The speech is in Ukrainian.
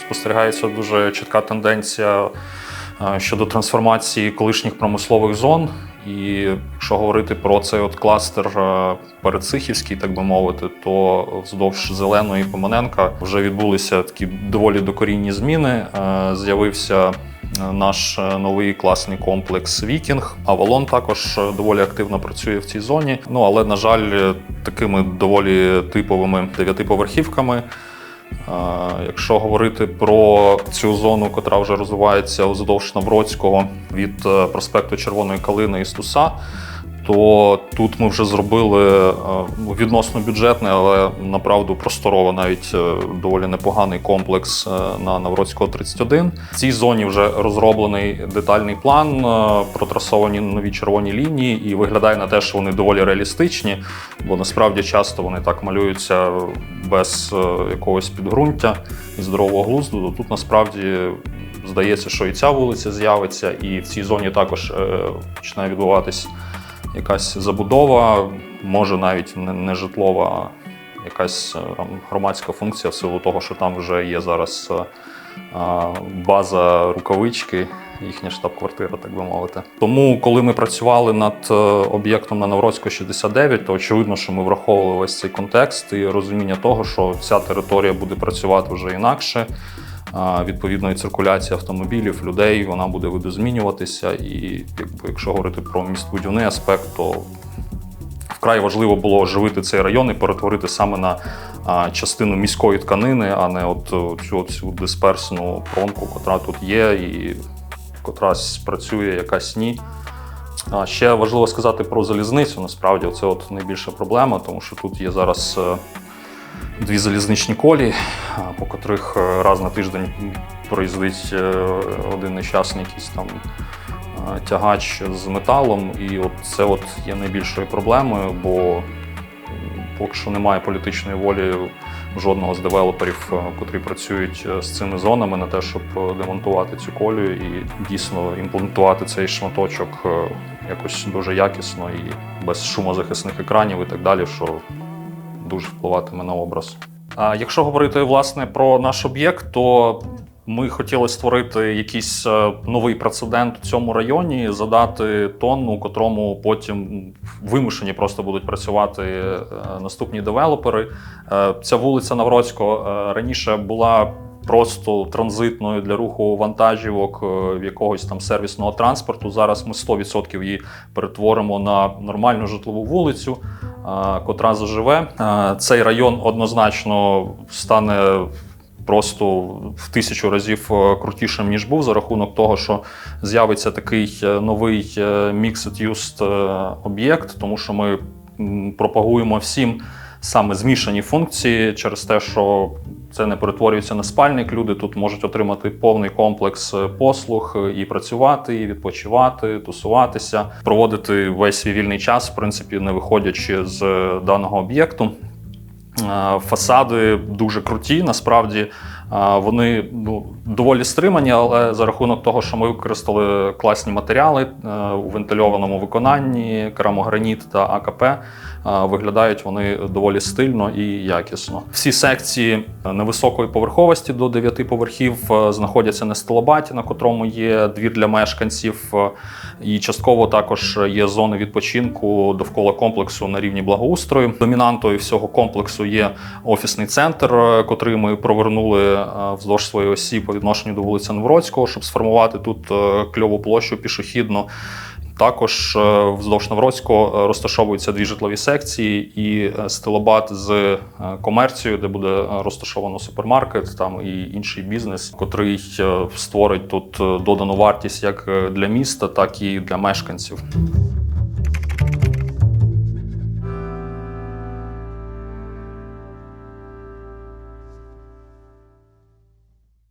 спостерігається дуже чітка тенденція е, щодо трансформації колишніх промислових зон. І якщо говорити про цей от кластер е, передсихівський, так би мовити, то вздовж зеленої Поманенка вже відбулися такі доволі докорінні зміни. Е, З'явився наш новий класний комплекс Вікінг. Авалон також доволі активно працює в цій зоні. Ну але на жаль, такими доволі типовими дев'ятиповерхівками. Якщо говорити про цю зону, котра вже розвивається уздовж Навроцького від е, проспекту Червоної Калини і Стуса, то тут ми вже зробили е, відносно бюджетний, але направду просторово навіть е, доволі непоганий комплекс е, на Навроцького 31. В цій зоні вже розроблений детальний план, протрасовані нові червоні лінії, і виглядає на те, що вони доволі реалістичні, бо насправді часто вони так малюються без якогось підґрунтя і здорового глузду. То тут насправді здається, що і ця вулиця з'явиться, і в цій зоні також е, починає відбуватись якась забудова, може навіть не, житлова, якась е, там, громадська функція в силу того, що там вже є зараз е, а, база рукавички, їхня штаб-квартира, так би мовити. Тому, коли ми працювали над е, об'єктом на Навроцького 69, то очевидно, що ми враховували весь цей контекст і розуміння того, що ця територія буде працювати вже інакше. Відповідно, і циркуляція автомобілів, людей вона буде видозмінюватися. І якби, якщо говорити про містобудівний аспект, то вкрай важливо було оживити цей район і перетворити саме на частину міської тканини, а не от цю, цю дисперсну промку, котра тут є, і котра працює, якась ні. Ще важливо сказати про залізницю. Насправді, це от найбільша проблема, тому що тут є зараз е, дві залізничні колії, по котрих е, раз на тиждень проїздить е, один нещасний якийсь там е, тягач з металом. І от це от є найбільшою проблемою, бо поки що немає політичної волі жодного з девелоперів, котрі працюють з цими зонами на те, щоб демонтувати цю колію і дійсно імплементувати цей шматочок якось дуже якісно і без шумозахисних екранів і так далі, що дуже впливатиме на образ. А якщо говорити власне про наш об'єкт, то ми хотіли створити якийсь е, новий прецедент у цьому районі, задати тон, у котрому потім вимушені просто будуть працювати е, наступні девелопери. Е, Ця вулиця Навроцького раніше була. Просто транзитною для руху вантажівок е, якогось там сервісного транспорту. Зараз ми 100% її перетворимо на нормальну житлову вулицю, е, котра заживе. Е, Цей район однозначно стане просто в тисячу разів крутішим, ніж був, за рахунок того, що з'явиться такий новий mixed use е, об'єкт, тому що ми пропагуємо всім саме змішані функції через те, що це не перетворюється на спальник. Люди тут можуть отримати повний комплекс е, послуг е, і працювати, і відпочивати, тусуватися, проводити весь свій вільний час, в принципі, не виходячи з е, даного об'єкту. Фасади дуже круті. Насправді вони ну, доволі стримані, але за рахунок того, що ми використали класні матеріали у вентильованому виконанні, керамограніт та АКП, виглядають вони доволі стильно і якісно. Всі секції невисокої поверховості до 9 поверхів е, знаходяться на стелобаті, на котрому є двір для мешканців, е, і частково також є зони відпочинку довкола комплексу на рівні благоустрою. Домінантою всього комплексу є офісний центр, е, котрий ми провернули е, вздовж своєї осі по відношенню до вулиці Новроцького, щоб сформувати тут е, кльову площу пішохідну. Також е, вздовж Навроцького е, розташовуються дві житлові секції і е, стилобат з комерцією, де буде розташовано супермаркет, там і інший бізнес, котрий створить тут додану вартість як для міста, так і для мешканців.